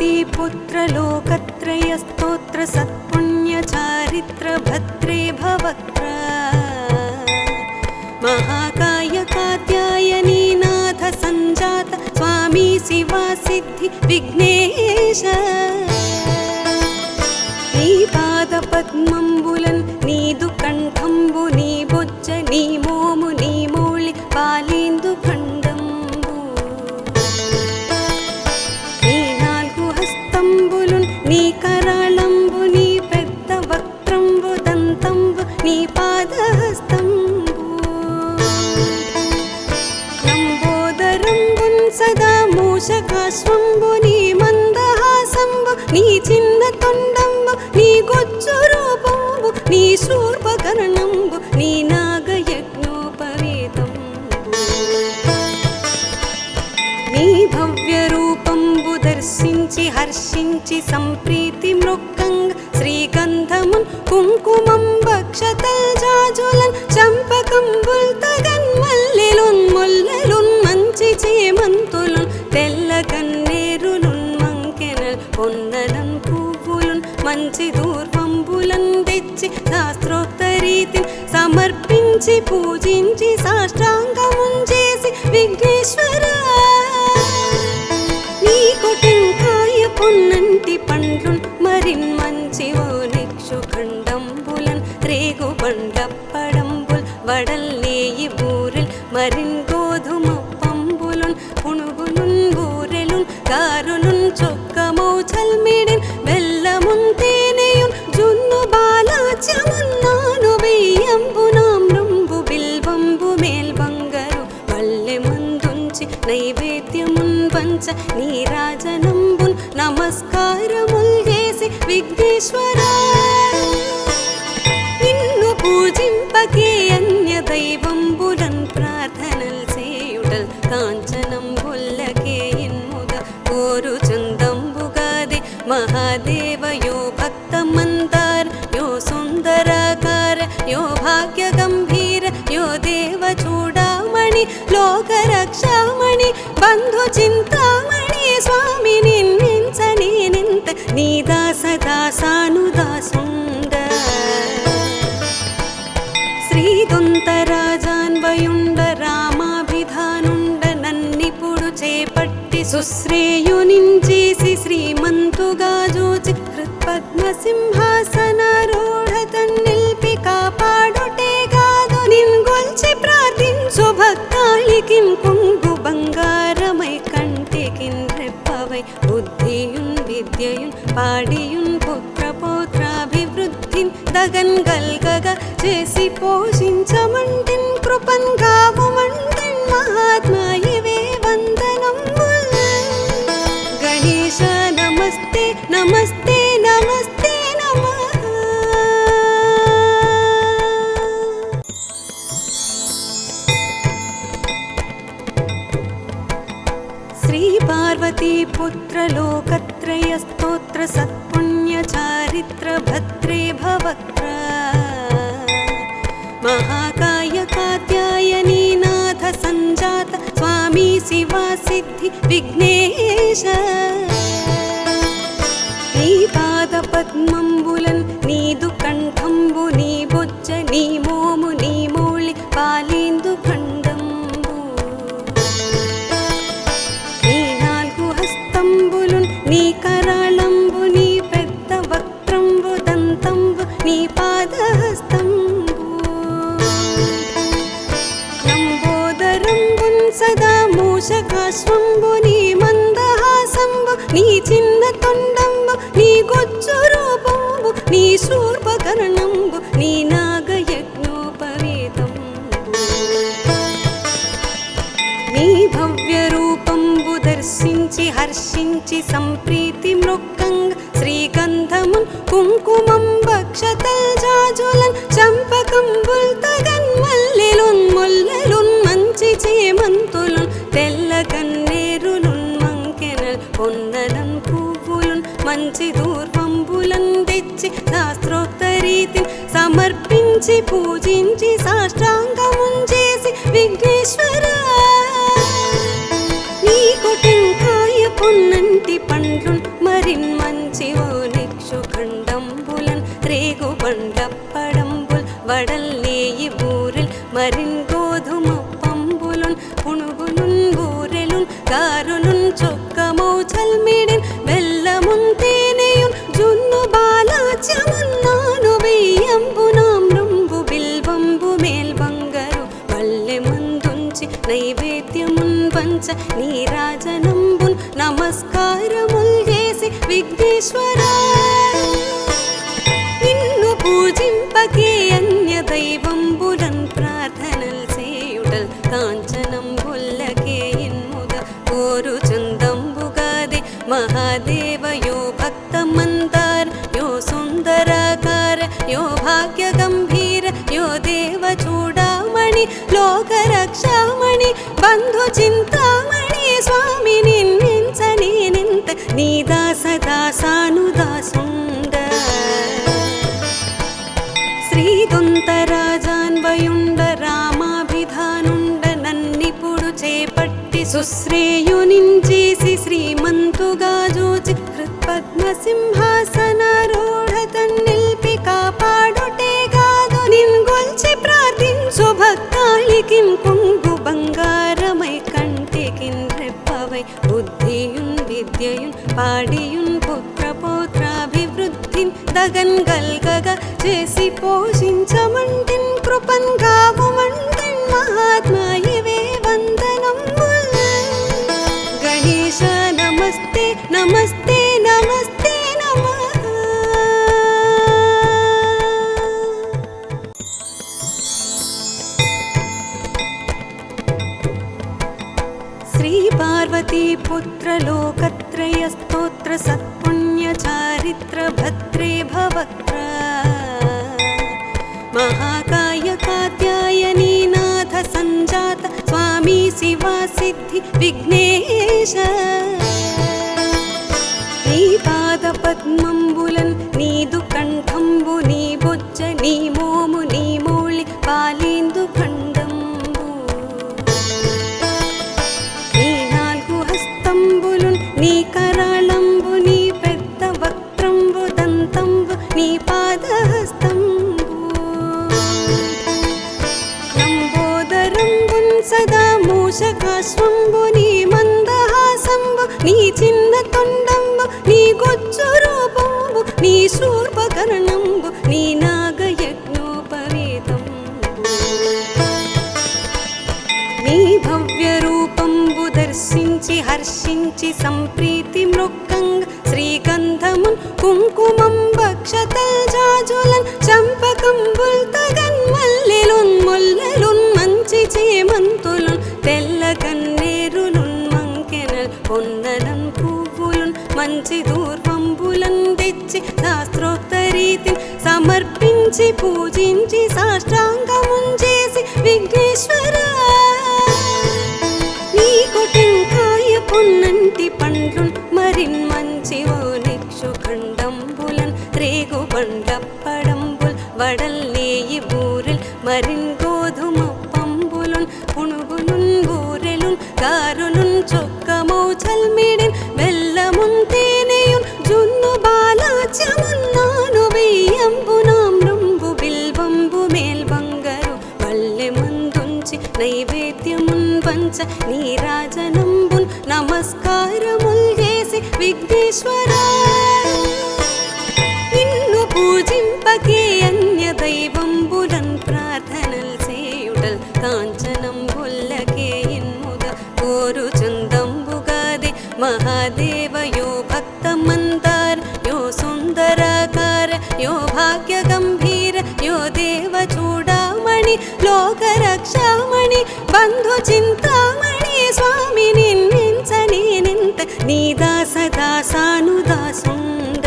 पुत्र लोकत्रयस्तोत्र सत्पुण्यचारित्रभद्रे भवत्र महाकाय कात्यायनीनाथ सञ्जात स्वामी शिवासिद्धि विघ्नेश। नीपादपद्मम्बुलन् नीदुकण्ठम्बु श्रीपादपद्मम्बुलं नीमोमु సదా మూషకాశ్వంబు నీ మందహాసంబు నీ చిన్న తొండంబు నీ గొచ్చు రూపంబు నీ శూర్పకరణంబు నీ నాగయజ్ఞోపవేతంబు. నీ భవ్య రూపంబు దర్శించి హర్షించి సంప్రీతి మృక్కంగ శ్రీగంధమున్ కుంకుమం భక్షతల్ జాజులన్ చంపకంబుల్ తగన్ మల్లెలున్ ముల్లెలున్ పూజించి సాష్టాంగమున్ చేసి విఘ్నేశ్వర చేయుటల్ కాంచనంబుల్లకే ఇన్ముద కోరు చందంబుగాది మహాదేవ యో భక్త మందార యో సుందరాకార యో భాగ్య గంభీర యో దేవ చూడామణి లోక రక్షామణి బంధు చింతామణి స్వామి నిన్నించని నింత నీ దాస దాసాను సుశ్రేయునించేసి శ్రీమంతుగా జోచి కృత్పద్మ సింహాసనారూఢ తన్నిల్పి కాపాడుటే కాదు నిన్గొల్చి ప్రార్థించు భక్తాళికిం కొంగు బంగారమై కంటికిన్ రెప్పవై. బుద్ధియున్ విద్యయున్ పాడియున్ పుత్ర పౌత్రాభివృద్ధిన్ దగన్ గల్గగ చేసి పోష ವಿಘ್ನ దర్శించి హర్షించి సంప్రీతి మృక్కంగ శ్రీగంధమున్ కుంకుమం భక్షతల్ జాజులన్ చంపకంబుల్ తగన్ మల్లెలున్ ముల్లెలున్ మంచి చేమంతులున్ తెల్ల కన్నేరులున్ మంకెనల్ పొన్నలన్ పువ్వులున్ మంచి దూర్వంబులన్ తెచ్చి శాస్త్రోక్త రీతిని సమర్పించి పూజించి సాష్టాంగమున్ చేసి విఘ్నేశ్వర వడల్లేయి బూరెల్ మరిన్ గోధుమ పంబులున్ పుణుగులున్ బూరెలున్ గారులున్ చొక్కమౌ చల్మిడిన్ బెల్లమున్ తేనెయున్ జున్ను బాలాచ్యమున్నాను వెయ్యంబు నామ్రంబు బిల్వంబు మేల్ బంగరు పల్లె మందుంచి నైవేద్యమున్ పంచ నీరాజనంబున్ నీ దాస దాసాను దాసుండ శ్రీదొంతరాజాన్వయుండ రామాభిధానుండ నన్నిపుడు చేపట్టి సుశ్రేయునించేసి శ్రీమంతుగా జోచి హృత్పద్మ పౌత్రాభివృద్ధిన్ గల్గగ చేసి పోషించమంటిన్ కృపన్ గావుమంటిన్ మహాత్మాయివే వందనం. గణేశ నమస్తే నమస్తే నమస్తే నమ. శ్రీ పార్వతీ పుత్రలోకత్రయ స్తోత్ర సత్పుణ్యచార चित्रभद्री भवत्र महाकायकात्यायनी नाथ सञ्जात स्वामी शिवासिद्धि विघ्नेश। श्रीपादपद्मम्बु హర్షించి సంప్రీతి మృక్కంగ శ్రీగంధమున్ కుంకుమం భక్షతల్ జాజులన్ చంపకంబుల్ తగన్ మల్లెలున్ ముల్లెలున్ మంచి చేమంతులున్ తెల్ల కన్నేరులున్ మంకెనల్ పొన్నలం పువ్వులున్ మంచి దూర్వంబులన్ తెచ్చి శాస్త్రోక్త రీతిని సమర్పించి పూజించి సాష్టాంగమున్ చేసి విఘ్నేశ్వర. నీ టెంకాయ పొన్నన్ చూడామణి లోక రక్షామణి బంధు చింతామణి స్వామి నిన్నించని నింత నీ దాస దాసాను దాసుండ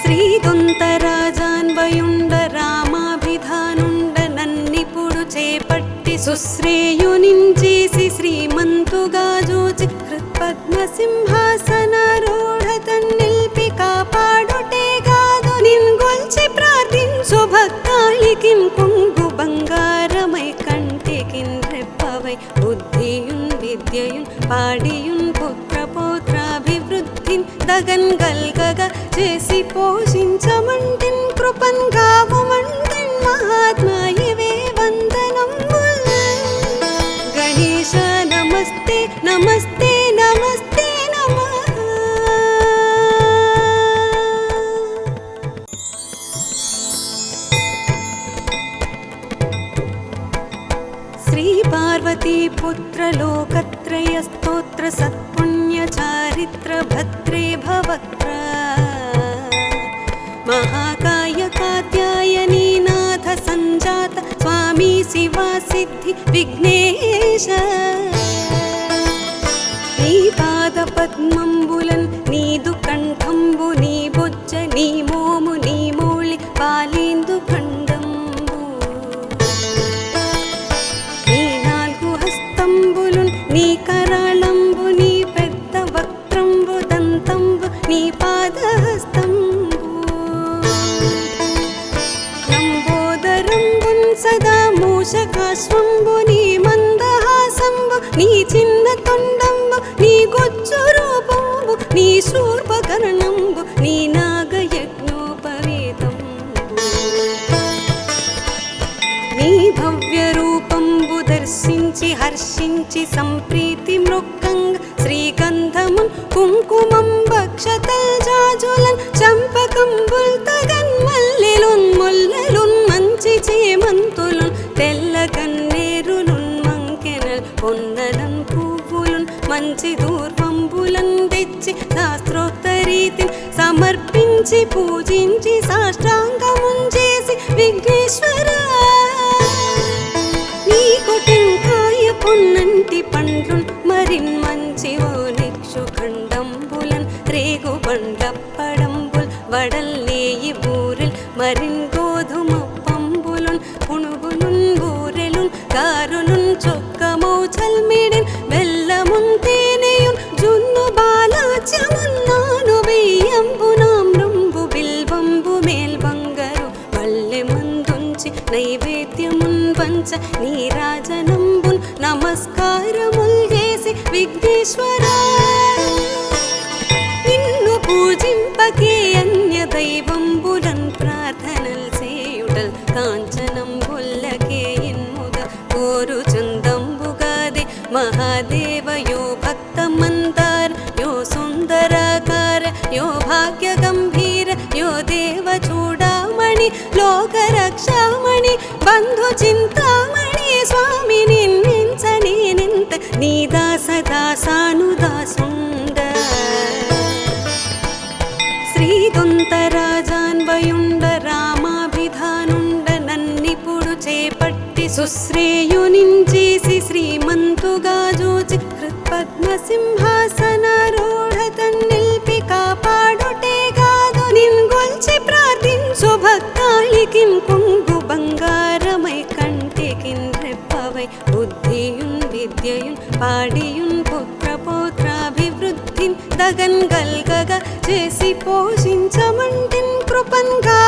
శ్రీదొంతరాజాన్వయుండ రామాభిధానుండ నన్నిపుడు చేపట్టి సుశ్రేయునించేసి శ్రీమంతుగా జోచి కృత్పద్మ సింహాసన పౌత్రాభివృద్ధిన్ महाकाय कात्यायनी नाथ सञ्जात स्वामी शिवा सिद्धि विघ्नेश नीपादपद्मम्बुलन् नीदुकण्ठम्बु नीबुज्ज नीमो దర్శించి హర్షించి సంప్రీతి మృక్కంగ శ్రీగంధమున్ కుంకుమం భక్షతల్ జాజులన్ చంపకంబుల్ తగన్ మల్లెలున్ ముల్లెలున్ మంచి చేమంతులున్ తెల్ల గన్నేరులున్ మంకెనల్ పొన్నలన్ పువ్వులున్ మంచి దూర్వంబులన్ తెచ్చి శాస్త్రోత్తరీతిని సమర్పించి పూజించి సాష్టాంగమున్ చేసి విఘ్నేశ్వర വടല്ലേയി ബൂരിൽ മരിൻകോതുമപ്പമ്പുലുൻ പുണുകുലുൻ ബൂരലുൻ കാരുലുൻ ചൊക്കമോ ചൽമിടിൻ വെല്ലമുൻ തേനയും ജുന്നു ബാലാച്ചമുൻ നാനു മുന്തുഞ്ചി നൈവേദ്യമുൻ നീരാജനമ്പുൻ നമസ്കാരമുൽ വിഘ്നേശ്വര చూడామణి లోక రక్షామణి బంధు చింతామణి స్వామి నిన్నించని నింత నీ దాస దాసాను దాసుండ శ్రీదొంత రాజాన్వయుండ రామాభిధానుండ నన్నిపుడు చేపట్టి సుశ్రేయునించేసి శ్రీమంతుగా జోచి హృత్పద్మ సింహాసనారు పౌత్రాభివృద్ధిన్ గల్గగ చేసి పోషించమంటిన్ కృపంగా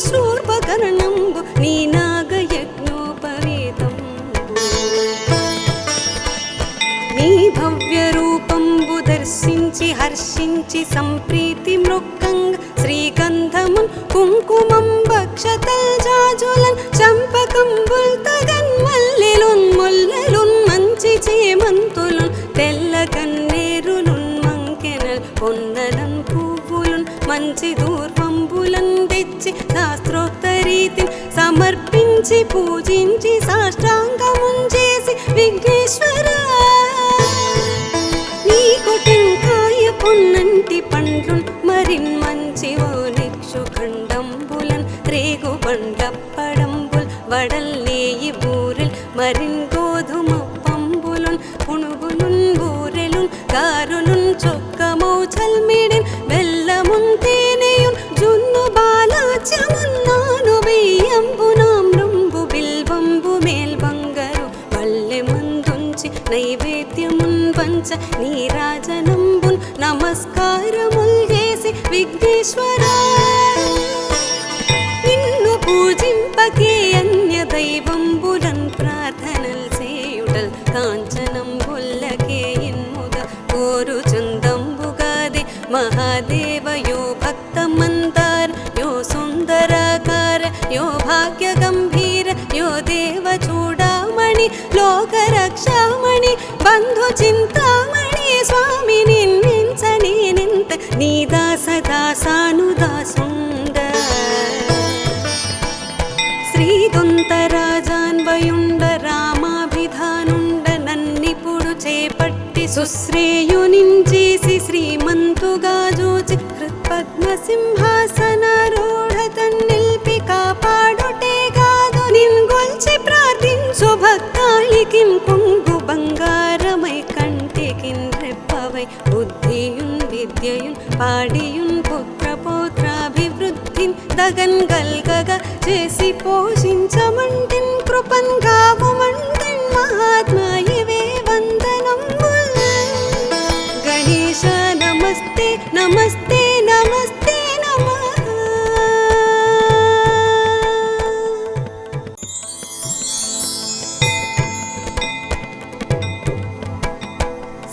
శూర్పకరణంబు నీ నాగయజ్ఞోపవేతం నీ భవ్య రూపంబు దర్శించి హర్షించి సంప్రీతి మృక్కంగా శ్రీగంధమున్ కుంకుమం భక్షతల్ జాజులన్ చంపకంబుల్ తగన్ మల్లెలున్ ముల్లెలున్ మంచి చేమంతులున్ తెల్ల కన్నేరులున్ మంకెనల్ పొన్నలన్ పువ్వులున్ మంచి పూజించి సాష్ట వంచ నీరాజనంబున్ నమస్కారముల్ చేసి విఘ్నేశ్వర నిన్ను పూజింపకే అన్య దైవంబులన్ ప్రార్థనల్ చేయుటల్ కాంచనం బుల్లకే ఇన్ముద కోరు చందంబుగాదే మహాదేవ యో భక్త మందార యో సుందరాకార యో భాగ్య గంభీర యో దేవ చూడామణి లోక రక్షామణి బంధు చింతామణి దాసానుదాసుండ. శ్రీదొంతరాజాన్వయుండ రామాభిధానుండ నన్నిపుడు చేపట్టి సుశ్రేయునించేసి శ్రీమంతుగా జోచి హృత్పద్మ సింహాసనారూఢ తన్నిల్పి కాపాడుటే కాదు నిన్గొల్చి ప్రార్థించు భక్తాళికిన్ కొంగు బంగారమై కంటికి రెప్పవై బుద్ధియున్ విద్యయున్ పాడి గగన్ దగన్ చేసి పోషించమంటిన్ కృపన్ గావుమంటిన్ మహాత్మాయివే వందనం గణేశ నమస్తే నమస్తే నమస్తే నమ.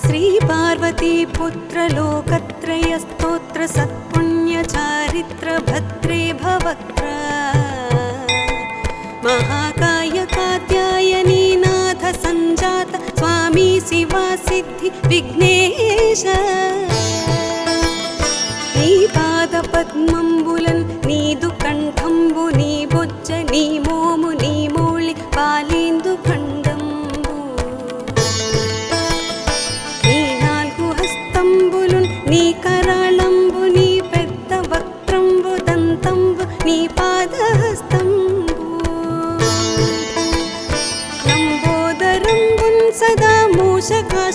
శ్రీ పార్వతీ పుత్రలోకత్రయ స్తోత్ర సత్పుణ चारित्रभद्रे भवत्र। महाकाय कात्यायनी नाथ सञ्जात स्वामी शिवासिद्धि विघ्नेश नीपादपद्मम्बुलन् नीदुकण्ठम्बुनिबुज निमोमुनि मूलि पालेन्दुकण्ठ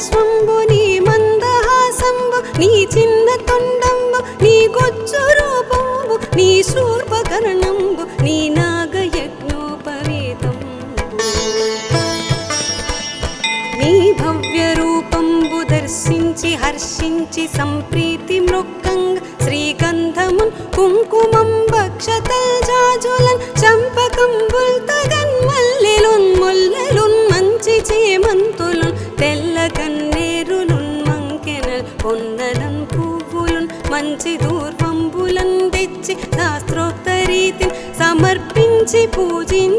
మూషకాశ్వంబు నీ మందహాసంబు నీ చిన్న తొండంబు నీ గొచ్చు రూపంబు నీ శూర్పకరణంబు నీ నాగయజ్ఞోపవేతం నీ భవ్య రూపంబు దర్శించి హర్షించి సంప్రీతి సమర్పించి పూజించి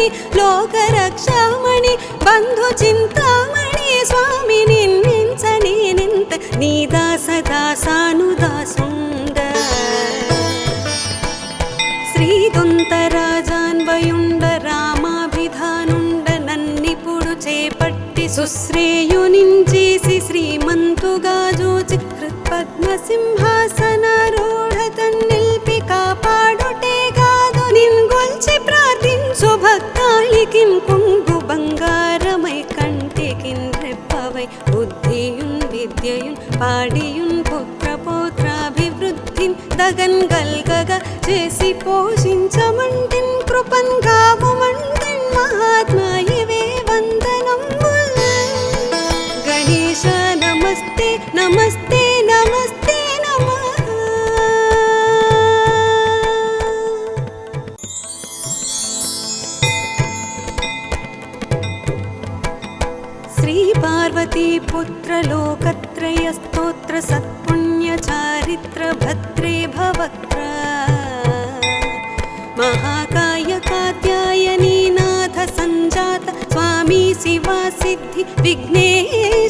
చింతామణి లోకరక్షమణి బంధు చింతామణి స్వామి నిన్నించని నింత నీ దాస దాసాను దాసుండ శ్రీదుంత రాజాన్వయుండ రామాభిధానుండ నన్నిపుడు చేపట్టి సుశ్రేయునించేసి శ్రీమంతుగా జోచి హృత్పద్మ సింహాస కడగన్ గల్గగ చేసి పోషించమంటిన్ కృపన్ కావమంట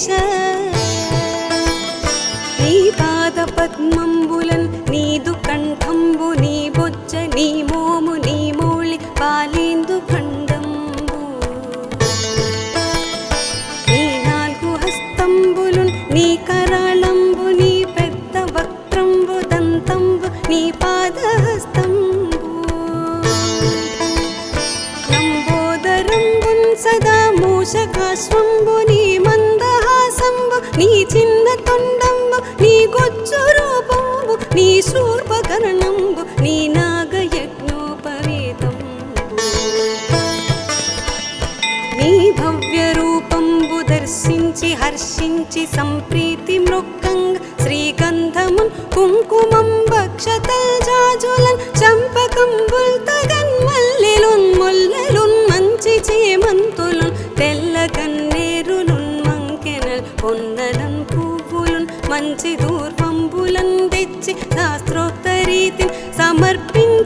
Krishna.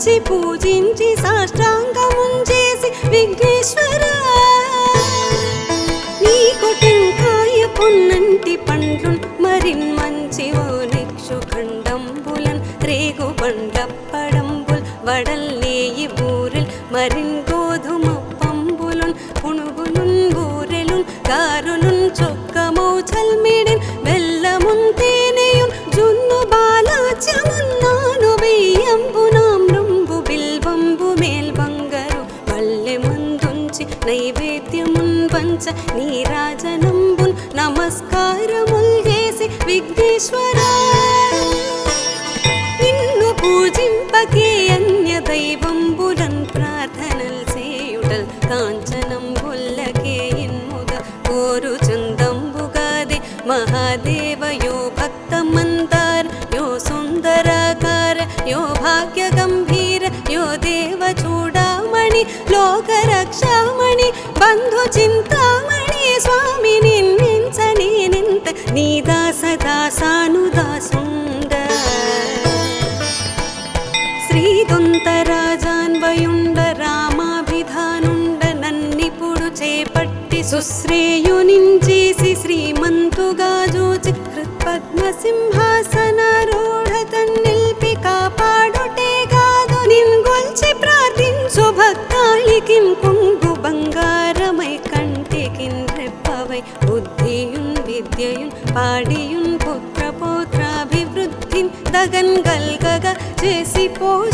పూజించి పూజించి సాష్టాంగముంచేసి విఘ్నేశ్వర नैवेद्युन् नमस्कारमुल्सि विघ्नेश्वरं। बुरन् प्रार्थनाम्बुल्लगेन्मुद कोरुचन्दम्बुगादि महादेव यो भक्तमन्तर् यो सुन्दराकार यो भाग्यगम्भीर यो देवचूडामणि సుశ్రేయునించేసి శ్రీమంతుగా జోచి హృత్పద్మసింహాసనారూఢతన్నిల్పి కాపాడుటే కాదు నింగొల్చి ప్రార్థించు భక్తాళికి కొంగు బంగారమై కంటికిన్ రెప్పవై బుద్ధియున్ విద్యయున్ పాడియున్ పుత్ర పోత్రాభివృద్ధిన్ దగన్ గల్గగ చేసి పోష